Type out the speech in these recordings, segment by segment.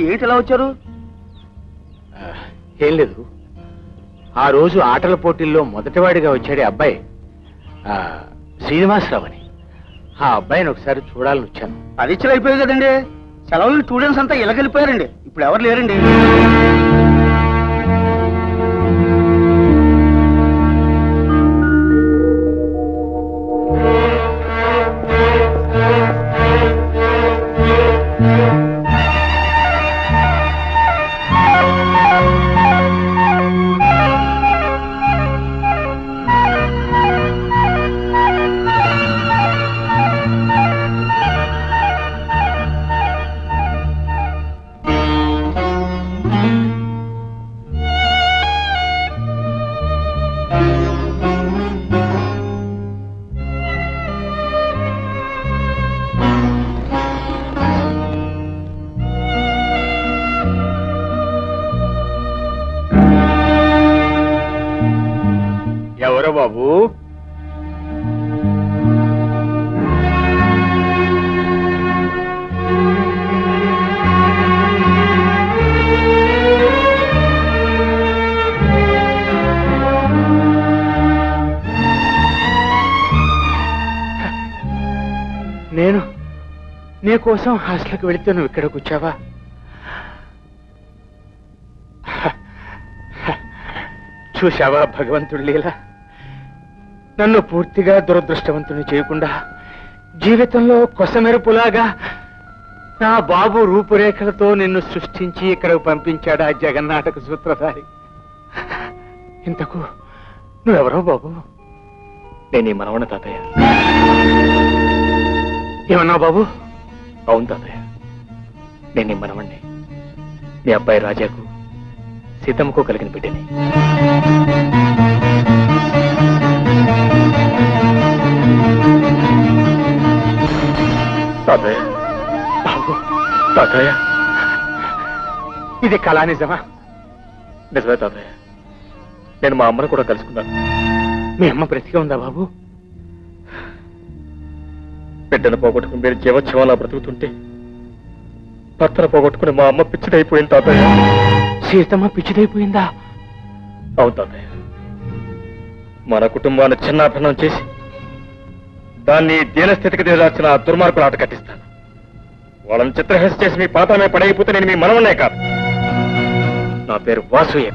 ఏంటి ఇలా వచ్చారు? ఏం లేదు. ఆ రోజు ఆటల పోటీల్లో మొదటివాడిగా వచ్చాడే అబ్బాయి. శ్రీనివాసరావు అని ఆ అబ్బాయిని ఒకసారి చూడాలని వచ్చాను. పరీక్షలు అయిపోయాయి కదండి. సెలవులు స్టూడెంట్స్ అంతా ఇలాగెళ్ళిపోయారండి. ఇప్పుడు ఎవరు లేరండి? నీ కోసం హాస్టల్కి వెళితే నువ్వు ఇక్కడికి వచ్చావా? చూశావా భగవంతుడి లీల? నన్ను పూర్తిగా దురదృష్టవంతుని చేయకుండా జీవితంలో కొసమెరుపులాగా నా బాబు రూపురేఖలతో నిన్ను సృష్టించి ఇక్కడకు పంపించాడు ఆ జగన్నాటక సూత్రధారి? ఇంతకు నువ్వెవరో బాబు? నేను ఈ మనవణ తాతయ్య. ఏమన్నావు బాబు? అవును తాతయ్య. నేను ఈ మనవణ్ణి. మీ అబ్బాయి రాజాకు సీతమ్మకు కలిగిన బిడ్డని. తాతయ్య. బాబు తాతయ్య. ఇది కళా నిజమా నిజమే తాతయ్య. నేను మా అమ్మను కూడా కలుసుకున్నాను. మీ అమ్మ బ్రతిగా ఉందా బాబు? బిడ్డను పోగొట్టుకుని మీరు జీవోత్సవాలా బ్రతుకుతుంటే భర్తను పోగొట్టుకుని మా అమ్మ పిచ్చిదైపోయింది తాతయ్య. సీతమ్మ పిచ్చిదైపోయిందా? అవును తాతయ్య. మన కుటుంబాన్ని చిన్నాభిన్నం చేసి దాన్ని దీనస్థితికి దిగదార్చిన ఆ దుర్మార్గులు ఆట కట్టిస్తాను. వాళ్ళని చిత్రహింస చేసి మీ పాతమే పడైపోతే నేను మీ మనవన్నే కాదు. నా పేరు వాసుయ్య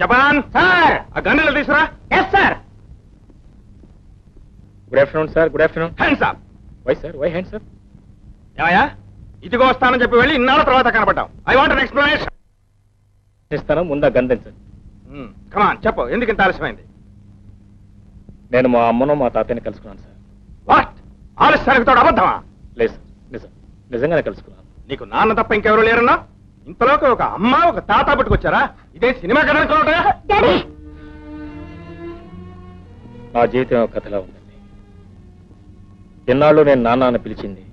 జపాన్! సార్! ఆ గన్నులు తీసురా yes sir good afternoon sir good afternoon hands up why sir why hands up ఏమయ్యా? ఇదిగో వస్తానని చెప్పి వెళ్ళి ఇన్నాళ్ళ తర్వాత కనపడ్డాం ఐ వాంట్ అన్ ఎక్స్ప్లెనేషన్ ఇస్తాను ముందా గంధించండి కమాన్ చెప్పు. ఎందుకు ఇంత ఆలస్యమైంది? నేను మా అమ్మను మా తాతయ్యని కలుసుకున్నాను సార్ వాట్ ఆలస్యానికి తోడు అబద్ధమా? లేదు సార్ నిజం నిజంగానే కలుసుకున్నాను. నీకు నాన్న తప్ప ఇంకెవరు లేరన్నా? ఇంతలోకి ఒక అమ్మ ఒక తాత పట్టుకొచ్చారా? ఇదే సినిమా కథ? నా జీవితం ఒక కథలా ఉందండి. ఎన్నాళ్ళు నేను నాన్న అని పిలిచింది.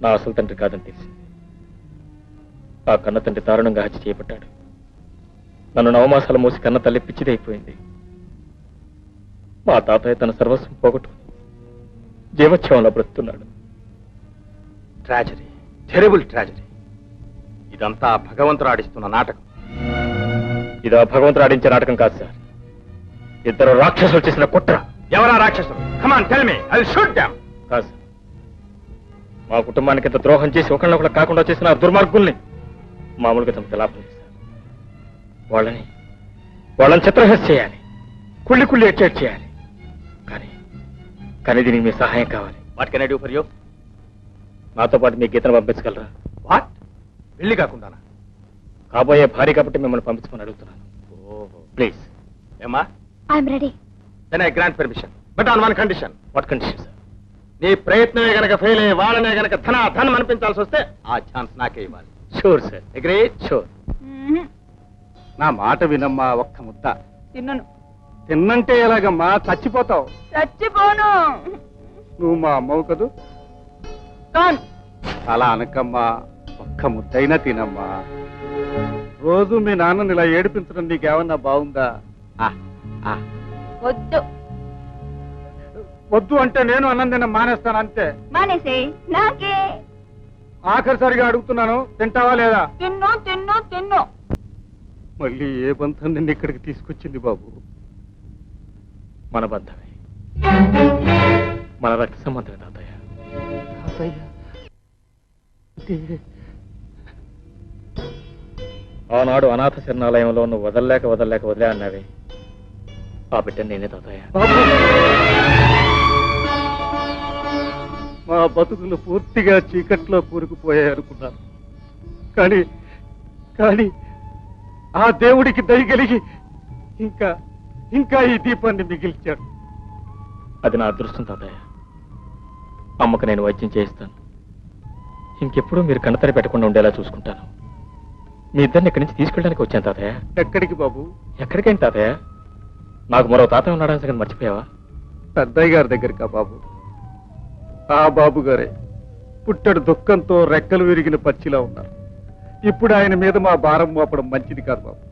నా అసలు తండ్రి కాదని తెలిసింది. ఆ కన్న తండ్రి దారుణంగా హత్య చేయబడ్డాడు. నన్ను నవమాసాలు మోసి కన్న తల్లి పిచ్చిదైపోయింది మా తాతయ్య తన సర్వస్వం పోగొట్టుకుని జీవోత్సవంలో బ్రతుకుతున్నాడు. ట్రాజడీ టెరబుల్ ట్రాజడీ ఇదంతా భగవంతుడు ఆడిస్తున్న నాటకం. ఇదా భగవంతుడు ఆడించే నాటకం కాదు సార్. ఇద్దరు రాక్షసులు చేసిన కుట్ర. ఎవరా రాక్షసులు come on tell me I shoot them కాదు సార్. మా కుటుంబానికి ఇంత ద్రోహం చేసి ఒకళ్ళొకళ్ళు కాకుండా చేసిన దుర్మార్గుల్ని మామూలుగా తమకు లాభం సార్ వాళ్ళని వాళ్ళని చిత్రహింస చేయాలి. కుళ్ళి కుళ్ళి ఎడ్చేట్ చేయాలి. కానీ కానీ దీనికి మీ సహాయం కావాలి. What can I do for you నాతో పాటు మీ గీతను పంపించగలరా? వాట్ పెళ్ళి కాకుండా కాబోయే భార్య కాబట్టి మిమ్మల్ని పంపించమని అడుగుతున్నాను. ప్లీజ్ ఏమా I'm ready then I grant permission but on one condition what condition sir నీ ప్రయత్నమే గనక ఫెయిల్ అయ్యి వాళ్ళనే గనక ధన ధనం అనిపించాల్సి వస్తే ఆ ఛాన్స్ నాకే ఇవ్వాలి. షూర్ సార్ అగ్రీ షూర్ నా మాట వినమ్మా ఒక్క ముద్ద. తిన్నను. తిన్నంటే ఎలాగమ్మా? చచ్చిపోతావు. చచ్చిపోను. నువ్వు మా అమ్మవు కదూ? కాన్. అలా అనకమ్మా. ఒక్క ముద్దైనా తినమ్మా. రోజు మీ నాన్నని ఇలా ఏడిపించడం నీకేమన్నా బాగుందా. వద్దు. వద్దు అంటే నేను అన్నం తిన మానేస్తాను అంతే. మానేసే నాకే. ఆఖరిసారిగా అడుగుతున్నాను తింటావా లేదా? తిన్ను తిన్ను తిన్ను. మళ్ళీ ఏ బంధం నిన్ను ఇక్కడికి తీసుకొచ్చింది బాబు? మన బంధమే. మన రక్త సంబంధమే తాతయ్య. ఆనాడు అనాథ శరణాలయంలో నువ్వు వదలలేక వదలలేక వదిలే అన్నావే. ఆ బిడ్డ నేనే తాతయ్య. మా బతుకులు పూర్తిగా చీకట్లో కూరుకుపోయాయి అనుకున్నాను. కానీ కానీ ఆ దేవుడికి దయ కలిగి ఇంకా ఇంకా ఈ దీపాన్ని మిగిల్చాడు. అది నా అదృష్టం తాతయ్య. అమ్మకు నేను వైద్యం చేయిస్తాను. ఇంకెప్పుడు మీరు కన్నతరి పెట్టకుండా ఉండేలా చూసుకుంటాను. మీ ఇద్దరిని ఇక్కడి నుంచి తీసుకెళ్ళడానికి వచ్చాను తాతయ్య. ఎక్కడికి బాబు? ఎక్కడికేంటి తాతయ్య? నాకు మరో తాతయ్య ఉన్నాడని సంగతి మర్చిపోయావా? పెద్దయ్య గారి దగ్గరికా బాబు? ఆ బాబు గారే పుట్టడు దుఃఖంతో రెక్కలు విరిగిన పచ్చిలా ఉన్నారు. ఇప్పుడు ఆయన మీద మా భారం మోపడం మంచిది కాదు బాబు.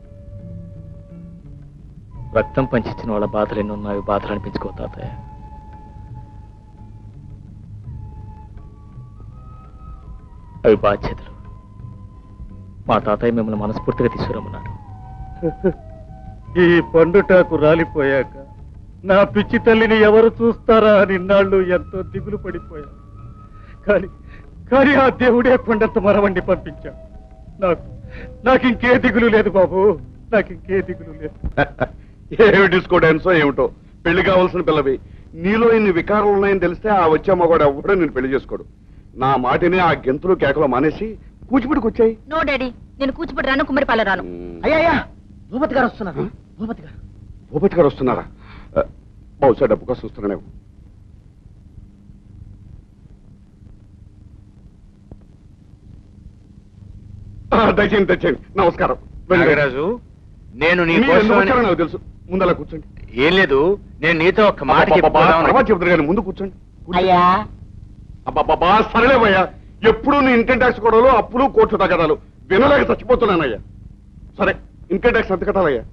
రక్తం పంచిచ్చిన వాళ్ళ బాధలు ఎన్ని ఉన్నాయి బాధలు అనిపించుకో తాతయ్య. అవి బాధ్యతలు. మా తాతయ్య మిమ్మల్ని మనస్ఫూర్తిగా తీసుకురమ్మన్నాడు ఈ పండుటాకు రాలిపోయాక నా పిచ్చి తల్లిని ఎవరు చూస్తారా అని ఇన్నాళ్ళు ఎంతో దిగులు పడిపోయా కానీ కానీ ఆ దేవుడే కొండంత మరవండి పంపించా నాకు నాకు ఇంకే దిగులు లేదు బాబు నాకు ఇంకే దిగులు లేదు. ఏమి డిస్కో డాన్సో ఏమిటో? పెళ్ళి కావాల్సిన పిల్లవి. నీలో ఇన్ని వికారాలు ఉన్నాయని తెలిస్తే ఆ వచ్చే మగవాడు ఎవడో నేను పెళ్ళి చేసుకోడు. నా మాటిని ఆ గెంతులు కేకలు మానేసి కూచిపూడికి వచ్చాయి. నో డాడీ నేను కూచిపడి రాను కుమ్మరిపాల రాను. అయ్యా భూపతి గారు వస్తున్నారు? భూపతి గారు. భూపతి గారు వస్తున్నారా? బహుశా డబ్బు కోసం వస్తున్నానేమో ఆ, దయచేయండి దయచేయండి. నమస్కారం. నాగరాజు నేను నీ నాకు తెలుసు. ముందు అలా కూర్చోండి. ఏం లేదు నేను నీతో ఒక మాట చెబుతారు కానీ ముందు కూర్చోండి. కూర్చోండి. అయ్యా అబ్బాబ్బా సరేలేవయ్యా ఎప్పుడు నీ ఇన్కమ్ ట్యాక్స్ గొడవలు అప్పులు కోర్టు తగదాలు వినలేక చచ్చిపోతున్నానయ్యా. సరే ఇన్కమ్ ట్యాక్స్ ఎంత కట్టాలయ్యా?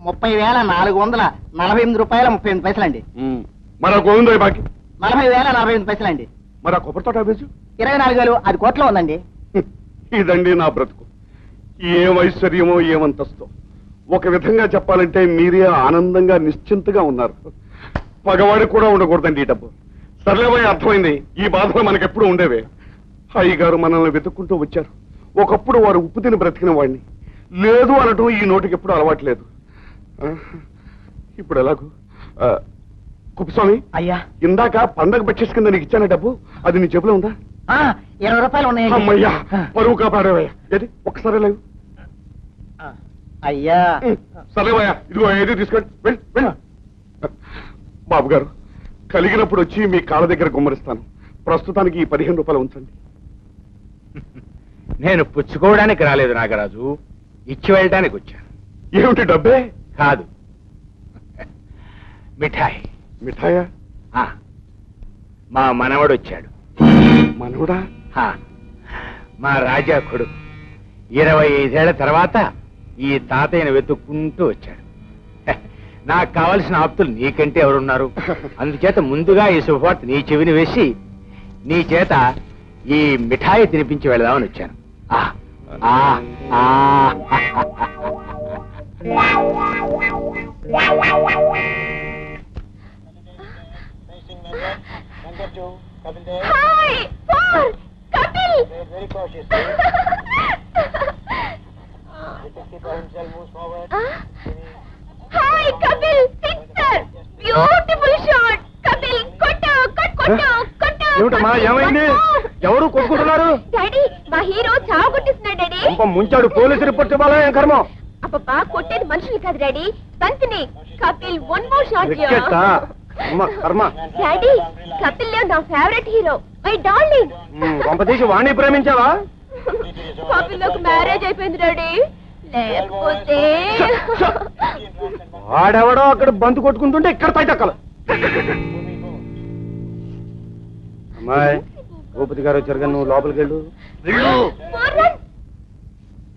ముప్పై వేల నాలుగు వందల నలభై ఎనిమిది రూపాయల ముప్పై ఎనిమిది పైసలండి. ఉమ్. మరి ఆ గోవిందయ్య బాకి? నలభై వేల నలభై ఎనిమిది పైసలండి. మరి ఆ కొబ్బరి తోట అభ్యసు ఇరవై నాలుగు వేలు అది కోట్లో ఉందండి. ఇదండి నా బ్రతుకు. ఏం ఐశ్వర్యమో ఏమంతస్తో ఒక విధంగా చెప్పాలంటే మీరే ఆనందంగా నిశ్చింతగా ఉన్నారు. పగవాడికి కూడా ఉండకూడదండి ఈ డబ్బు. సర్లేవయ్య అర్థమైంది. ఈ బాధలు మనకెప్పుడు ఉండేవే. అయ్యగారు మనల్ని వెతుక్కుంటూ వచ్చారు. ఒకప్పుడు వారు ఉప్పు తిని బ్రతికిన వాడిని లేదు అనటం ఈ నోటికి ఎప్పుడు అలవాట్లేదు ఇప్పుడు ఎలాగూ? కుప్పస్వామి అయ్యా. ఇందాక పండగ బడ్జెట్ కింద నీకు ఇచ్చాన డబ్బు? అది నీ జేబులో ఉందా? ఇరవై రూపాయలు ఉన్నాయండి. అమ్మయ్యా పరువు కాపాడేవయ్యా. ఏది? ఒక్కసారి లేవు అయ్యా. సరేవయ్యా ఇదిగో ఏది తీసుకోండి. బాబు గారు కలిగినప్పుడు వచ్చి మీ కాళ్ళ దగ్గర గుమ్మరిస్తాను. ప్రస్తుతానికి ఈ పదిహేను రూపాయలు ఉంచండి. నేను పుచ్చుకోవడానికి రాలేదు నాగరాజు. ఇచ్చి వెళ్ళడానికి వచ్చాను. ఏమిటి డబ్బే? కాదు. మిఠాయి. మిఠాయా? ఆ, మా మనవడు వచ్చాడు. మనవుడా? ఆ, మా రాజా కొడుకు. ఇరవై ఐదేళ్ళ తర్వాత ఈ తాతయ్యను వెతుక్కుంటూ వచ్చాడు. హె, నాకు కావలసిన ఆప్తులు నీకంటే ఎవరున్నారు? అందుచేత ముందుగా ఈ శుభవార్త నీ చెవిని వేసి నీ చేత ఈ మిఠాయి తినిపించి వెళదామని వచ్చాను. ఆ, ఆ, ఆ. Hi four Kapil hi Kapil sixer beautiful shot Kapil కొట్టు కొట్టు కొట్టు కొట్టు ఏమిటమ్మా, ఏమైంది? ఎవరు కొట్టుకుంటున్నారు? డాడీ మా హీరో చావు ముంచాడు పోలీసు రిపోర్ట్ ఇవ్వాలా ఏం కర్మ? అబ్బబ్బా కొట్టేది మనుషులు కాదు డాడీ. తంతిని కపిల్ వన్ మోర్ షాట్ క్రికెట్టా? అమ్మ, కర్మ. డాడీ కపిల్లో నా ఫేవరెట్ హీరో మై డార్లింగ్. కొంపతీసి వాణి ప్రేమించావా? కపిల్లోకి మ్యారేజ్ అయిపోయింది డాడీ. లేకపోతే వాడెవడో అక్కడ బంతు కొట్టుకుంటుంటే ఇక్కడ పైతక్కలు అమ్మాయి భూపతి గారు వచ్చారు కానీ నువ్వు లోపలికి వెళ్ళు.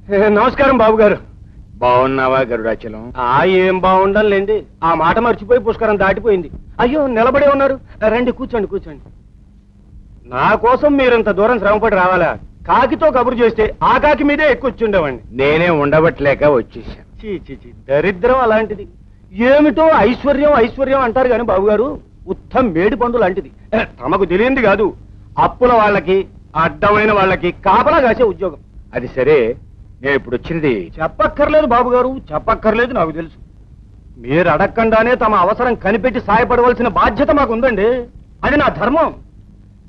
నమస్కారం బాబు గారు బాగున్నావా గరుడాచలం? ఆ ఏం బాగుండాలండి ఆ మాట మర్చిపోయి పుష్కరం దాటిపోయింది. అయ్యో నిలబడే ఉన్నారు. రండి కూర్చోండి కూర్చోండి. నా కోసం మీరింత దూరం శ్రమపడి రావాలా? కాకితో కబురు చేస్తే ఆ కాకి మీదే ఎక్కువ ఉండేవాడిని నేనే ఉండబట్టలేక వచ్చేసాను చీ చీ చీ. దరిద్రం అలాంటిది. ఏమిటో ఐశ్వర్యం ఐశ్వర్యం అంటారు కానీ బాబు గారు ఉత్తమ మేడి పండు లాంటిది. తమకు తెలియంది కాదు. అప్పుల వాళ్ళకి అడ్డమైన వాళ్ళకి కాపలా కాసే ఉద్యోగం. అది సరే నేను ఇప్పుడు వచ్చినది చెప్పక్కర్లేదు బాబు గారు చెప్పక్కర్లేదు నాకు తెలుసు. మీరు అడగకుండానే తమ అవసరం కనిపెట్టి సాయపడవలసిన బాధ్యత మాకు ఉందండి అది నా ధర్మం.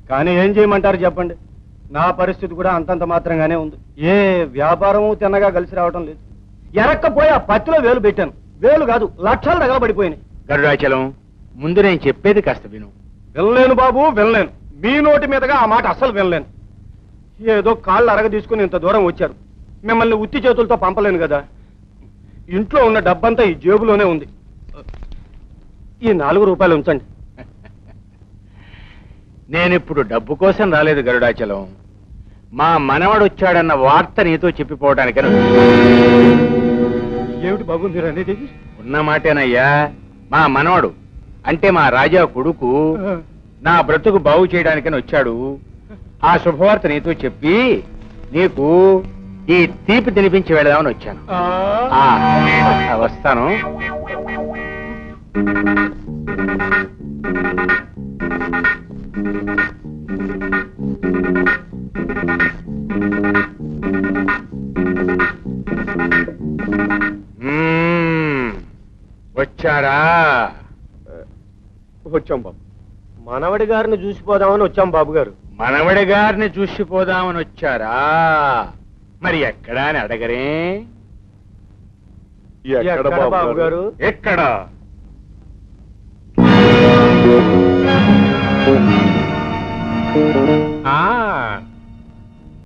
కానీ ఏం చేయమంటారు చెప్పండి. నా పరిస్థితి కూడా అంతంత మాత్రంగానే ఉంది. ఏ వ్యాపారము తిన్నగా కలిసి రావటం లేదు. ఎరక్కపోయి ఆ పత్తిలో వేలు పెట్టాను. వేలు కాదు లక్షలు తగలబడిపోయినాయి. గరుడాచలం ముందు నేను చెప్పేది కాస్త విను. వినలేను బాబు వినలేను. మీ నోటి మీదగా ఆ మాట అస్సలు వినలేను. ఏదో కాళ్ళు అరగ తీసుకుని ఇంత దూరం వచ్చారు. మిమ్మల్ని ఉత్తి చేతులతో పంపలేను కదా. ఇంట్లో ఉన్న డబ్బంతా ఈ జేబులోనే ఉంది. ఈ నాలుగు రూపాయలు ఉంచండి. నేను ఇప్పుడు డబ్బు కోసం రాలేదు గరుడాచలం. మా మనవడు వచ్చాడన్న వార్త నీతో చెప్పిపోవడానికని వచ్చాను. ఏమిటి బాబు మీరు అనేది? ఉన్న మాటేనయ్యా మా మనవడు అంటే మా రాజా కొడుకు నా బ్రతుకు బాగు చేయడానికని వచ్చాడు. ఆ శుభవార్త నీతో చెప్పి నీకు ఈ తీపి తినిపించి వెళదామని వచ్చాను. ఆ, వస్తాను. మ్మ్. వచ్చారా వచ్చాం బాబు. మనవడి గారిని చూసిపోదామని వచ్చాం బాబు గారు. మనవడి గారిని చూసిపోదామని వచ్చారా? మరి ఎక్కడా అని అడగరే? ఎక్కడ బాబు గారు? ఎక్కడ? ఆ